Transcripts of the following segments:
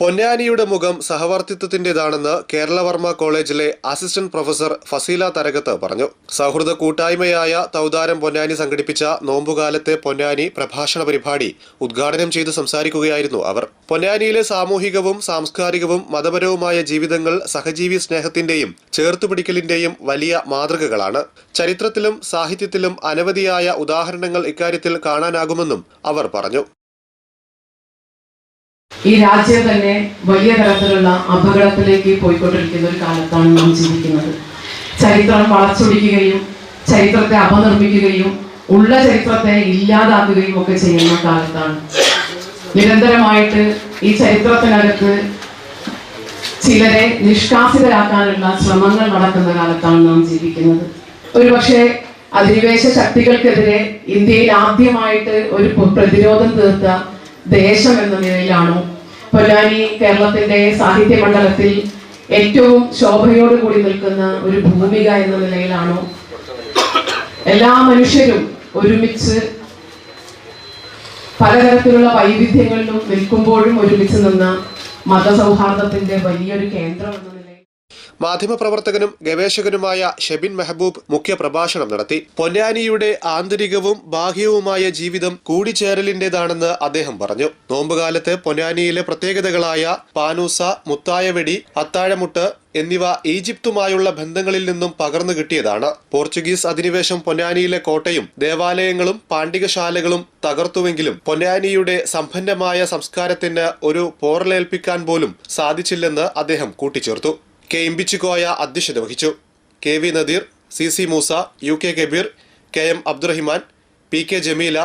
പൊന്നാനിയുടെ മുഖം സഹവർത്തിത്വത്തിന്റേതാണെന്ന് കേരളവർമ്മ കോളേജിലെ assistant professor Faseela Tharakath പറഞ്ഞു. സൗഹൃദ കൂട്ടായ്മയായ തൗതാരം പൊന്നാനി സംഘടിപ്പിച്ച നോമ്പുകാലത്തെ പൊന്നാനി പ്രഭാഷണ പരിപാടി ഉദ്ഘാടനം ചെയ്ത് സംസാരിക്കുകയായിരുന്നു അവർ. പൊന്നാനിയിലെ സാമൂഹികവും സാംസ്കാരികവും മതപരവുമായ ജീവിതങ്ങൾ സഹജീവി സ്നേഹത്തിന്റെയും ചേർത്തുപിടിക്കലിന്റെയും വലിയ മാതൃകകളാണ്. ചരിത്രത്തിലും സാഹിത്യത്തിലും അനവധിയായ ഉദാഹരണങ്ങൾ ഇക്കാര്യത്തിൽ കാണാനാകുമെന്നും അവർ പറഞ്ഞു. ഈ രാജ്യം തന്നെ വലിയ തരത്തിലുള്ള അപകടത്തിലേക്ക് പോയിക്കൊണ്ടിരിക്കുന്ന ഒരു കാലത്താണ് നാം ജീവിക്കുന്നത് ചരിത്രം വളച്ചൊടിക്കുകയും ചരിത്രത്തെ അപനിർമ്മിക്കുകയും ഉള്ള ചരിത്രത്തെ ഇല്ലാതാക്കുകയും ഒക്കെ ചെയ്യുന്ന കാലത്താണ്. നിരന്തരമായിട്ട് ഈ ചരിത്രത്തിനകത്ത് ചിലരെ നിഷ്കാസിതരാക്കാനുള്ള ശ്രമങ്ങൾ നടക്കുന്ന കാലത്താണ് നാം ജീവിക്കുന്നത്. ഒരുപക്ഷെ അധിനിവേശ ശക്തികൾക്കെതിരെ ഇന്ത്യയിൽ ആദ്യമായിട്ട് ഒരു പ്രതിരോധം തീർത്ത ദേശം എന്ന നിലയിലാണോ? പൊന്നാനി കേരളത്തിന്റെ സാഹിത്യ മണ്ഡലത്തിൽ ഏറ്റവും ശോഭയോടുകൂടി നിൽക്കുന്ന ഒരു ഭൂമിക എന്ന നിലയിലാണോ? എല്ലാ മനുഷ്യരും ഒരുമിച്ച് പലതരത്തിലുള്ള വൈവിധ്യങ്ങളിലും നിൽക്കുമ്പോഴും ഒരുമിച്ച് നിന്ന മതസൗഹാർദ്ദത്തിന്റെ വലിയൊരു കേന്ദ്രം എന്ന മാധ്യമപ്രവർത്തകനും ഗവേഷകനുമായ ഷെബിൻ മെഹബൂബ് മുഖ്യ പ്രഭാഷണം നടത്തി. പൊന്നാനിയുടെ ആന്തരികവും ബാഹ്യവുമായ ജീവിതം കൂടിച്ചേരലിന്റേതാണെന്ന് അദ്ദേഹം പറഞ്ഞു. നോമ്പുകാലത്ത് പൊന്നാനിയിലെ പ്രത്യേകതകളായ പാനൂസ മുത്തായവെടി അത്താഴമുട്ട് എന്നിവ ഈജിപ്തുമായുള്ള ബന്ധങ്ങളിൽ നിന്നും പകർന്നു കിട്ടിയതാണ്. പോർച്ചുഗീസ് അധിനിവേശം പൊന്നാനിയിലെ കോട്ടയും ദേവാലയങ്ങളും പാണ്ഡികശാലകളും തകർത്തുവെങ്കിലും പൊന്നാനിയുടെ സമ്പന്നമായ സംസ്കാരത്തിന് ഒരു പോറലേൽപ്പിക്കാൻ പോലും സാധിച്ചില്ലെന്ന് അദ്ദേഹം കൂട്ടിച്ചേർത്തു. കെ ഇമ്പിച്ചുകോയ അധ്യക്ഷത വഹിച്ചു. K V Nadeer C C Moosa U K Kabeer K M Abdurahiman P K Jameela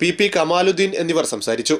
P P Kamaluddin എന്നിവർ സംസാരിച്ചു.